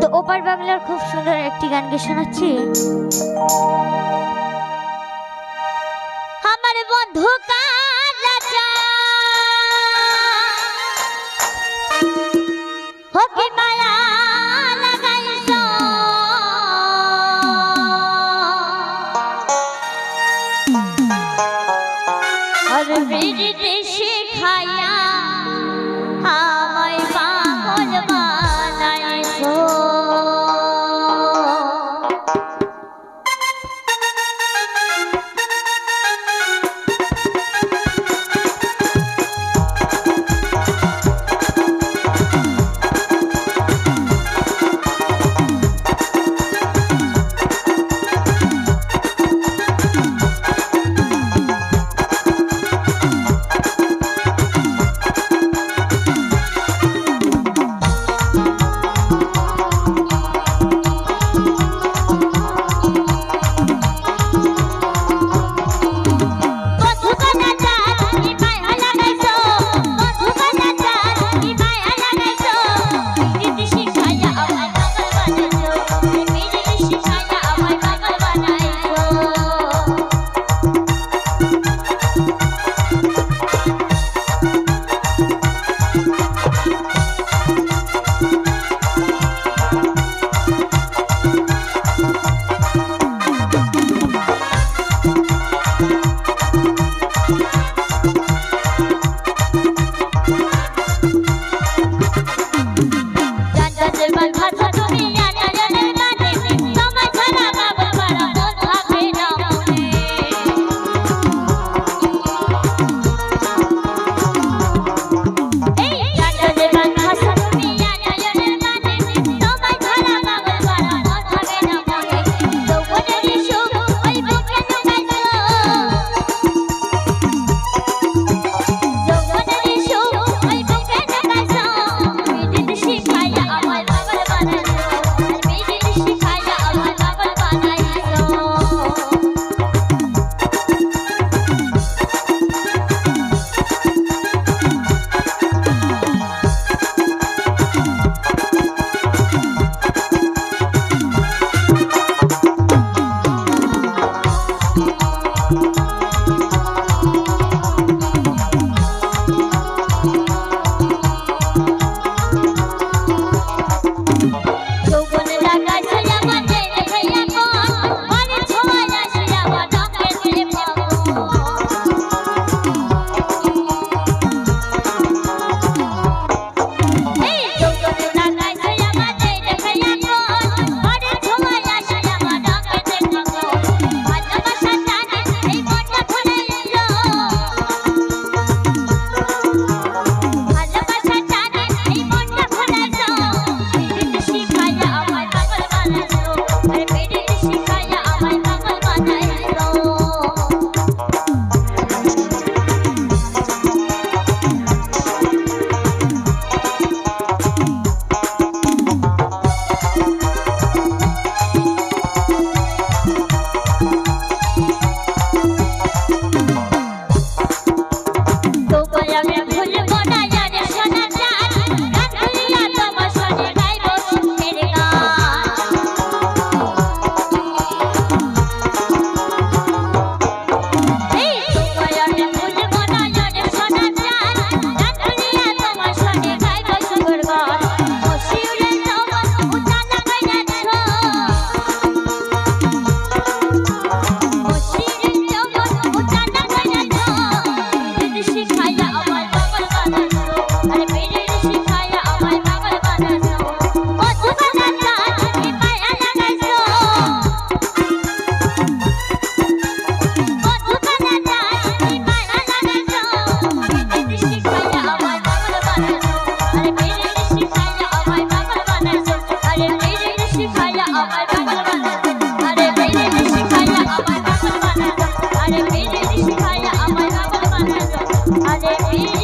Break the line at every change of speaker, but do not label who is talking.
তো ওপার বাংলার খুব সুন্দর একটি গান গে শোনাচ্ছি। আমার বন্ধু শিখাইয়া 好。la la. Hallelujah.